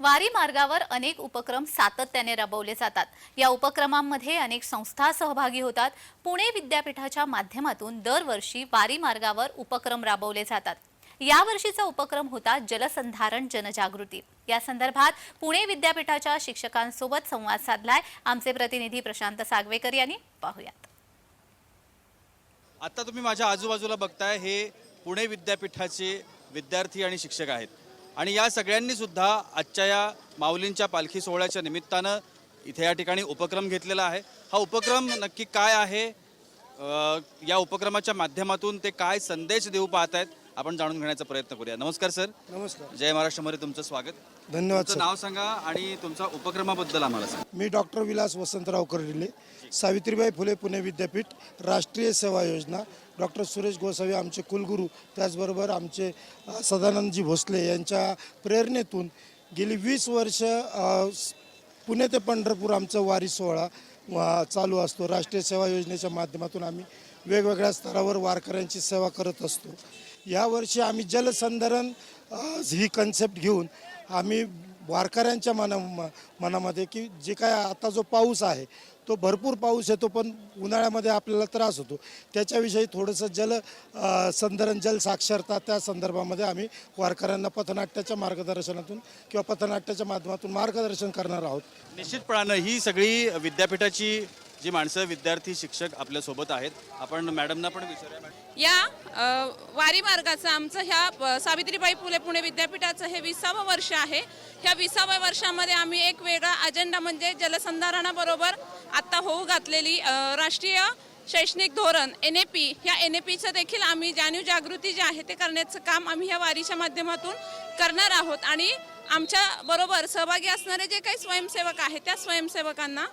वारी मार्गावर अनेक उपक्रम सातत्याने राबवले जातात. या उपक्रमांमध्ये अनेक संस्था सहभागी होतात. पुणे विद्यापीठाच्या माध्यमातून दरवर्षी वारी मार्गावर उपक्रम राबवले जातात. यावर्षीचा उपक्रम होता जलसंधारण जनजागृती. या संदर्भात पुणे विद्यापीठाच्या शिक्षकांसोबत संवाद साधलाय. आमचे प्रतिनिधी प्रशांत सागवेकर यांनी पाहूयात. आता तुम्ही माझ्या आजूबाजूला बघताय हे पुणे विद्यापीठाचे विद्यार्थी आणि शिक्षक आहेत. आणि या सगळ्यांनी सुद्धा आजच्या या माऊलींच्या पालखी सोहळ्याच्या निमित्तानं इथे या ठिकाणी उपक्रम घेतलेला आहे. हा उपक्रम नक्की काय आहे? या उपक्रमाच्या माध्यमातून ते काय संदेश देऊ पाहत आहेत आपण जाणून घेण्याचा प्रयत्न करूया. नमस्कार सर. नमस्कार. जय महाराष्ट्रामध्ये तुमचं स्वागत. धन्यवाद तुमचं नाव सांगा आणि तुमच्या उपक्रमाबद्दल आम्हाला सांगा. मी डॉक्टर विलास वसंतराव कर्डिले सावित्रीबाई फुले पुणे विद्यापीठ राष्ट्रीय सेवा योजना डॉक्टर सुरेश गोसावी आमचे कुलगुरू त्याचबरोबर आमचे सदानंदजी भोसले यांच्या प्रेरणेतून गेली वीस वर्ष पुणे ते पंढरपूर आमचा वारी सोहळा चालू असतो. राष्ट्रीय सेवा योजनेच्या माध्यमातून आम्ही वेगवेगळ्या स्तरावर वारकऱ्यांची सेवा करत असतो. यावर्षी आम्ही जलसंधारण ही कन्सेप्ट घेऊन आम्ही वारकऱ्यांच्या मना म- मनामध्ये की जे काय आता जो पाऊस आहे तो भरपूर पाऊस येतो पण उन्हाळ्यामध्ये आपल्याला त्रास होतो. त्याच्याविषयी थोडंसं जल संधरण जल साक्षरता त्या संदर्भामध्ये आम्ही वारकऱ्यांना पथनाट्याच्या मार्गदर्शनातून किंवा पथनाट्याच्या माध्यमातून मार्गदर्शन करणार आहोत. निश्चितपणानं ही सगळी विद्यापीठाची जी माणसं विद्यार्थी शिक्षक आपल्यासोबत आहेत. आपण मॅडमना पण विचारूया या अ, वारी मार्गाचं आमचं ह्या अ, सावित्रीबाई फुले पुणे विद्यापीठाचं हे विसावं वर्ष आहे. ह्या विसाव्या वर्षामध्ये आम्ही एक वेगळा अजेंडा म्हणजे जलसंधारणाबरोबर आत्ता होऊ घातलेली अ, राष्ट्रीय शैक्षणिक धोरण एन ए पी ह्या एन ए पीचं देखील आम्ही जाणीव जागृती जे आहे ते करण्याचं काम आम्ही ह्या वारीच्या माध्यमातून करणार आहोत. आणि आमच्या बरोबर सहभागी असणारे जे काही स्वयंसेवक आहेत त्या स्वयंसेवकांना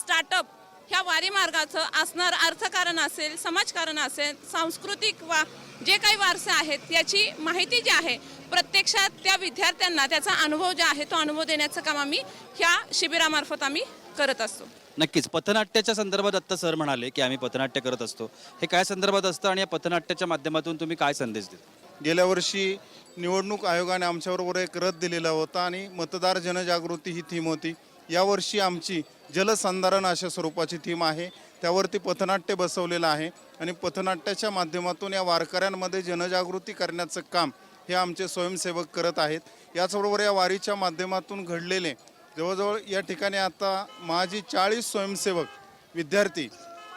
स्टार्टअप ह्या वारी मार्गाचं असणार अर्थकारण असेल समाजकारण असेल सांस्कृतिक वा जे काही वारसे आहेत याची माहिती जी आहे प्रत्यक्षात त्या विद्यार्थ्यांना त्याचा अनुभव जो आहे तो अनुभव देण्याचं काम आम्ही ह्या शिबिरामार्फत आम्ही करत असतो. नक्कीच. पथनाट्याच्या संदर्भात आत्ता सर म्हणाले की आम्ही पथनाट्य करत असतो. हे काय संदर्भात असतं आणि या पथनाट्याच्या माध्यमातून तुम्ही काय संदेश देता? गेल्या वर्षी निवडणूक आयोगाने आमच्याबरोबर एक रथ दिलेला होता आणि मतदार जनजागृती ही थीम होती. यावर्षी आमची जलसंधारण अशा स्वरूपाची थीम आहे. त्यावरती पथनाट्य बसवलेलं आहे. आणि पथनाट्याच्या माध्यमातून या वारकऱ्यांमध्ये जनजागृती करण्याचं काम हे आमचे स्वयंसेवक करत आहेत. याचबरोबर या वारीच्या माध्यमातून घडलेले जवळजवळ या ठिकाणी आता माझी चाळीस स्वयंसेवक विद्यार्थी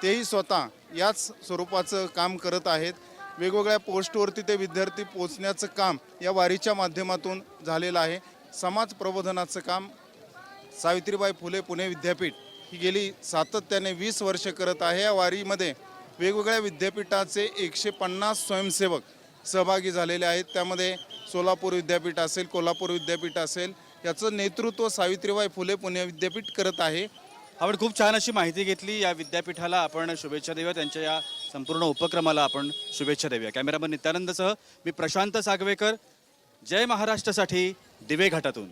तेही स्वतः याच स्वरूपाचं काम करत आहेत. वेगवेगळ्या पोस्टवरती ते विद्यार्थी पोचण्याचं काम या वारीच्या माध्यमातून झालेलं आहे. समाज प्रबोधनाचं काम सावित्रीबाई फुले पुणे विद्यापीठ ही गेली सातत्याने वीस वर्ष करत आहे. या वारीमध्ये वेगवेगळ्या विद्यापीठाचे एकशे पन्नास स्वयंसेवक सहभागी झालेले आहेत. त्यामध्ये सोलापूर विद्यापीठ असेल कोल्हापूर विद्यापीठ असेल याचं नेतृत्व सावित्रीबाई फुले पुणे विद्यापीठ करत आहे. आपण खूप छान अशी माहिती घेतली. या विद्यापीठाला आपण शुभेच्छा देऊया. त्यांच्या या संपूर्ण उपक्रमाला आपण शुभेच्छा देऊया. कॅमेरामन नित्यानंदसह मी प्रशांत सागवेकर. जय महाराष्ट्रासाठी दिवे घाटातून.